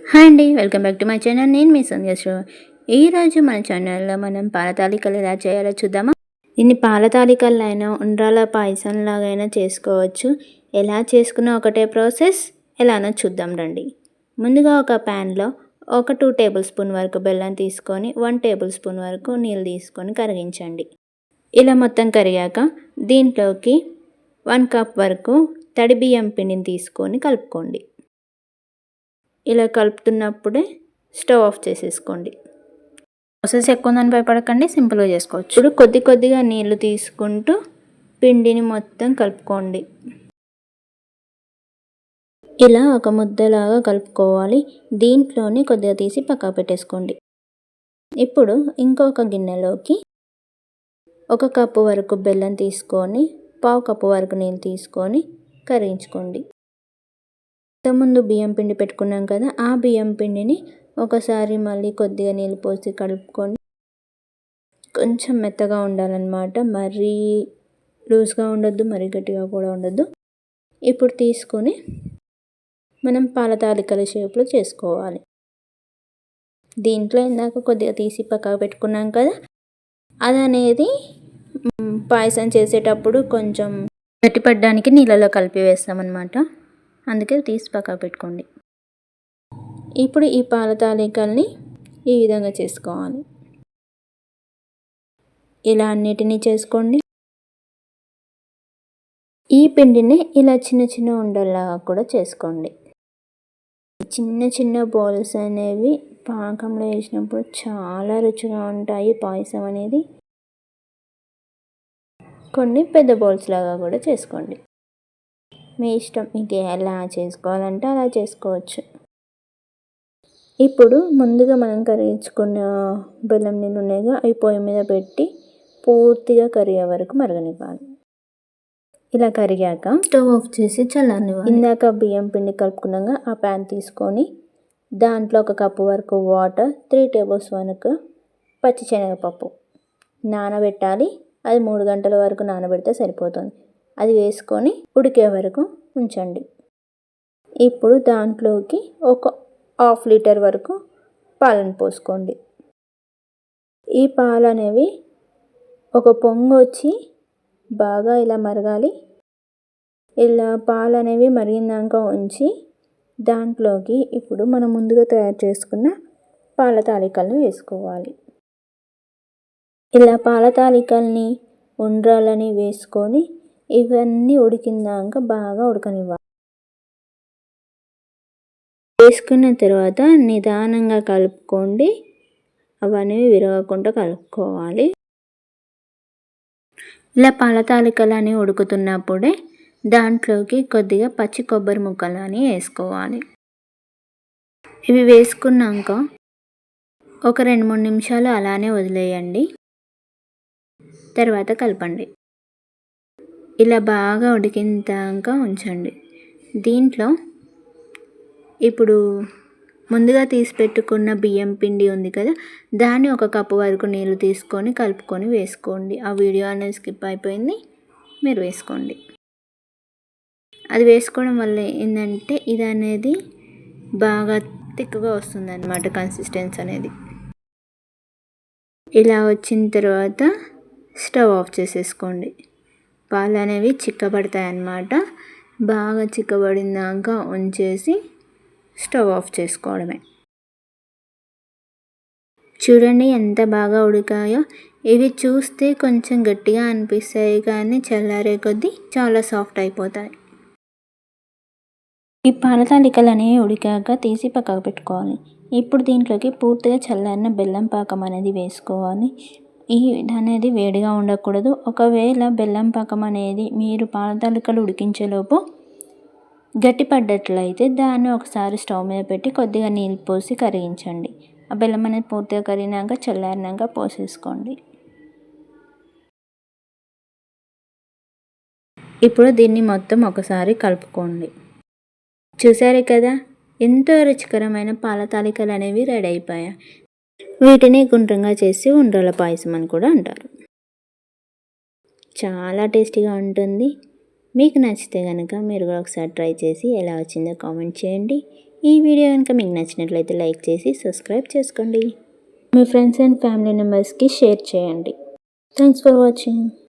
Hi అండి welcome back to my channel. నేను మీ సందేశ్ ఈరోజు మన ఛానల్లో మనం పాలతాలికలు ఎలా చేయాలో చూద్దామా? దీన్ని పాల తాలికలైనా ఉండ్రాల పాయసంలాగైనా చేసుకోవచ్చు. ఎలా చేసుకున్న ఒకటే ప్రాసెస్ ఎలానో చూద్దాం రండి. ముందుగా ఒక ప్యాన్లో ఒక టూ టేబుల్ స్పూన్ వరకు బెల్లం తీసుకొని వన్ టేబుల్ స్పూన్ వరకు నీళ్ళు తీసుకొని కరిగించండి. ఇలా మొత్తం కరిగాక దీంట్లోకి వన్ కప్ వరకు తడి బియ్యం పిండిని తీసుకొని కలుపుకోండి. ఇలా కలుపుతున్నప్పుడే స్టవ్ ఆఫ్ చేసేసుకోండి. ప్రాసెస్ ఎక్కువ ఉందని భయపడకండి సింపుల్గా చేసుకోవచ్చు. ఇప్పుడు కొద్ది కొద్దిగా నీళ్ళు తీసుకుంటూ పిండిని మొత్తం కలుపుకోండి. ఇలా ఒక ముద్దలాగా కలుపుకోవాలి. దీంట్లోనే కొద్దిగా తీసి పక్క పెట్టేసుకోండి. ఇప్పుడు ఇంకొక గిన్నెలోకి ఒక కప్పు వరకు బెల్లం తీసుకొని పావు కప్పు వరకు నీళ్ళు తీసుకొని కరిగించుకోండి. ఇంతకుముందు బియ్యం పిండి పెట్టుకున్నాం కదా ఆ బియ్యం పిండిని ఒకసారి మళ్ళీ కొద్దిగా నీళ్ళు పోసి కలుపుకొని కొంచెం మెత్తగా ఉండాలన్నమాట. మరీ లూజ్గా ఉండొద్దు మరీ గట్టిగా కూడా ఉండొద్దు. ఇప్పుడు తీసుకొని మనం పాల తాలికల షేప్లో చేసుకోవాలి. దీంట్లో ఇందాక కొద్దిగా తీసి పక్కకు పెట్టుకున్నాం కదా అది అనేది పాయసం చేసేటప్పుడు కొంచెం గట్టిపడడానికి నీళ్ళలో కలిపి వేస్తామన్నమాట. అందుకే తీసి పక్క పెట్టుకోండి. ఇప్పుడు ఈ పాల తాలికల్ని ఈ విధంగా చేసుకోవాలి. ఇలా అన్నిటినీ చేసుకోండి. ఈ పిండిని ఇలా చిన్న చిన్న ఉండల్లాగా కూడా చేసుకోండి. చిన్న చిన్న బౌల్స్ అనేవి పాకంలో వేసినప్పుడు చాలా రుచిగా ఉంటాయి పాయసం అనేది. కొన్ని పెద్ద బౌల్స్ లాగా కూడా చేసుకోండి. మీ ఇష్టం. మీకు ఎలా చేసుకోవాలంటే అలా చేసుకోవచ్చు. ఇప్పుడు ముందుగా మనం కరిగించుకున్న బెల్లం నీళ్ళు ఉన్నాయిగా అవి పొయ్యి మీద పెట్టి పూర్తిగా కరిగే వరకు మరగనివ్వాలి. ఇలా కరిగాక స్టవ్ ఆఫ్ చేసి చల్లారని ఇందాక బియ్యం పిండి కలుపుకున్నాక ఆ ప్యాన్ తీసుకొని దాంట్లో ఒక కప్పు వరకు వాటర్ త్రీ టేబుల్ స్పూన్కు పచ్చిశనగపప్పు నానబెట్టాలి. అది మూడు గంటల వరకు నానబెడితే సరిపోతుంది. అది వేసుకొని ఉడికే వరకు ఉంచండి. ఇప్పుడు దాంట్లోకి ఒక హాఫ్ లీటర్ వరకు పాలను పోసుకోండి. ఈ పాలు అనేవి ఒక పొంగు వచ్చి బాగా ఇలా మరగాలి. ఇలా పాలు అనేవి మరిగినాక ఉంచి దాంట్లోకి ఇప్పుడు మనం ముందుగా తయారు చేసుకున్న పాల తాలికలను వేసుకోవాలి. ఇలా పాల తాలికల్ని ఉండ్రాలని వేసుకొని ఇవన్నీ ఉడికిందాక బాగా ఉడకనివ్వాలి. వేసుకున్న తర్వాత నిదానంగా కలుపుకోండి. అవన్నీ విరగకుండా కలుపుకోవాలి. ఇలా పలతాలికలు అని ఉడుకుతున్నప్పుడే దాంట్లోకి కొద్దిగా పచ్చి కొబ్బరి ముక్కలు అని వేసుకోవాలి. ఇవి వేసుకున్నాక ఒక రెండు మూడు నిమిషాలు అలానే వదిలేయండి. తర్వాత కలపండి. ఇలా బాగా ఉడికిందాక ఉంచండి. దీంట్లో ఇప్పుడు ముందుగా తీసి పెట్టుకున్న బియ్యం పిండి ఉంది కదా దాన్ని ఒక కప్పు వరకు నీళ్ళు తీసుకొని కలుపుకొని వేసుకోండి. ఆ వీడియో అనేది స్కిప్ అయిపోయింది మీరు వేసుకోండి. అది వేసుకోవడం వల్ల ఏంటంటే ఇది అనేది బాగా తిక్కుగా వస్తుంది అన్నమాట కన్సిస్టెన్స్ అనేది. ఇలా వచ్చిన తర్వాత స్టవ్ ఆఫ్ చేసేసుకోండి. పాలు అనేవి చిక్కబడతాయి అన్నమాట బాగా చిక్కబడినాక ఉంచేసి స్టవ్ ఆఫ్ చేసుకోవడమే. చూడండి ఎంత బాగా ఉడికాయో. ఇవి చూస్తే కొంచెం గట్టిగా అనిపిస్తాయి కానీ చల్లారే కొద్దీ చాలా సాఫ్ట్ అయిపోతాయి. ఈ పాల తాలికలు అనేవి ఉడికాక తీసి పక్కకు పెట్టుకోవాలి. ఇప్పుడు దీంట్లోకి పూర్తిగా చల్లారిన బెల్లం పాకం అనేది వేసుకోవాలి. ఈ అనేది వేడిగా ఉండకూడదు. ఒకవేళ బెల్లం పాకం అనేది మీరు పాలతాలికలు ఉడికించేలోపు గట్టిపడ్డట్లయితే దాన్ని ఒకసారి స్టవ్ మీద పెట్టి కొద్దిగా నీళ్ళు పోసి కరిగించండి. ఆ బెల్లం అనేది పూర్తిగా కరిగినాక చల్లారినాక పోసేసుకోండి. ఇప్పుడు దీన్ని మొత్తం ఒకసారి కలుపుకోండి. చూసారు కదా? ఎంతో రుచికరమైన పాల తాలికలు అనేవి రెడీ అయిపోయాయి. వీటిని గుండ్రంగా చేసి ఉండ్రల పాయసం అని కూడా అంటారు. చాలా టేస్టీగా ఉంటుంది. మీకు నచ్చితే కనుక మీరు కూడా ఒకసారి ట్రై చేసి ఎలా వచ్చిందో కామెంట్ చేయండి. ఈ వీడియో కనుక మీకు నచ్చినట్లయితే లైక్ చేసి సబ్స్క్రైబ్ చేసుకోండి. మీ ఫ్రెండ్స్ అండ్ ఫ్యామిలీ మెంబర్స్కి షేర్ చేయండి. Thanks for watching.